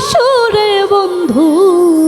সুরে বন্ধু।